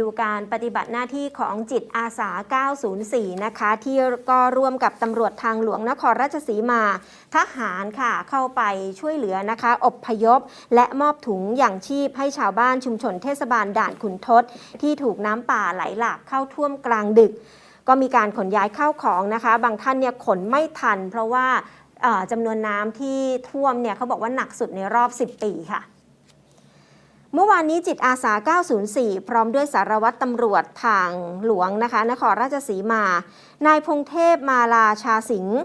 ดูการปฏิบัติหน้าที่ของจิตอาสา 904 นะคะ ที่ก็ร่วมกับตำรวจทางหลวงนครราชสีมา ทหารค่ะเข้าไปช่วยเหลือนะคะ อบพยพ และมอบถุงอย่างชีพให้ชาวบ้านชุมชนเทศบาลด่านขุนทดที่ถูกน้ำป่าไหลหลากเข้าท่วมกลางดึก ก็มีการขนย้ายเข้าของนะคะ บางท่านเนี่ยขนไม่ทัน เพราะว่าจำนวนน้ำที่ท่วมเนี่ยเขาบอกว่าหนักสุดในรอบ 10 ปีค่ะ เมื่อวานนี้จิตอาสา 904 พร้อมด้วยสารวัตรตำรวจทางหลวงนะคะ นครราชสีมา นายพงเทพมาลาชาสิงห์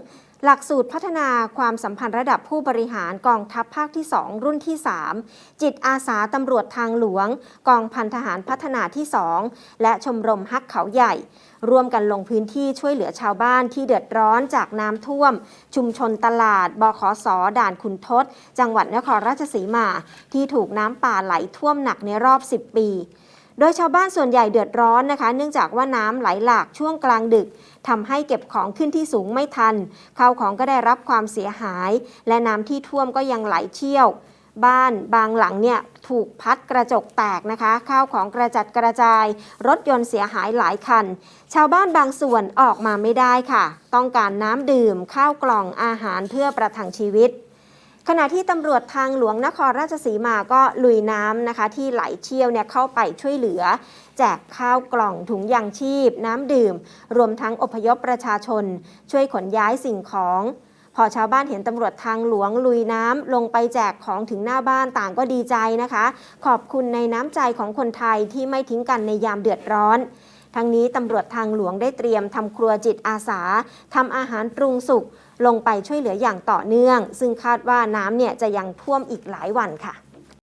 หลักสูตรพัฒนาความสัมพันธ์ระดับผู้บริหารกองทัพภาคที่ 2 รุ่นที่ 3 จิตอาสาตำรวจทางหลวง กองพันทหารพัฒนาที่ 2 และชมรมฮักเขาใหญ่ ร่วมกันลงพื้นที่ช่วยเหลือชาวบ้านที่เดือดร้อนจากน้ำท่วม ชุมชนตลาด บขสด่านขุนทดจังหวัดนครราชสีมา ที่ถูกน้ำป่าไหลท่วมหนักในรอบ 10 ปี โดยชาวบ้านส่วนใหญ่เดือดร้อนนะคะ เนื่องจากว่าน้ำไหลหลากช่วงกลางดึกทำให้เก็บของขึ้นที่สูงไม่ทันข้าวของก็ได้รับความเสียหาย และน้ำที่ท่วมก็ยังไหลเชี่ยว บ้านบางหลังเนี่ยถูกพัดกระจกแตกนะคะ ข้าวของกระจัดกระจาย รถยนต์เสียหายหลายคัน ชาวบ้านบางส่วนออกมาไม่ได้ค่ะ ต้องการน้ำดื่มข้าวกล่องอาหารเพื่อประทังชีวิต ขณะที่ตำรวจทางหลวงนครราชสีมาก็ลุยน้ำนะคะ ที่ไหลเชี่ยวเนี่ยเข้าไปช่วยเหลือ แจกข้าวกล่องถุงยางชีพ น้ำดื่ม รวมทั้งอพยพประชาชน ช่วยขนย้ายสิ่งของ พอชาวบ้านเห็นตำรวจทางหลวงลุยน้ำลงไปแจกของถึงหน้าบ้านต่างก็ดีใจนะคะ ขอบคุณในน้ำใจของคนไทยที่ไม่ทิ้งกันในยามเดือดร้อน ทั้งนี้ตำรวจทางหลวงได้เตรียมทำครัวจิตอาสาทำอาหารปรุงสุกลงไปช่วยเหลืออย่างต่อเนื่อง ซึ่งคาดว่าน้ำเนี่ยจะยังท่วมอีกหลายวันค่ะ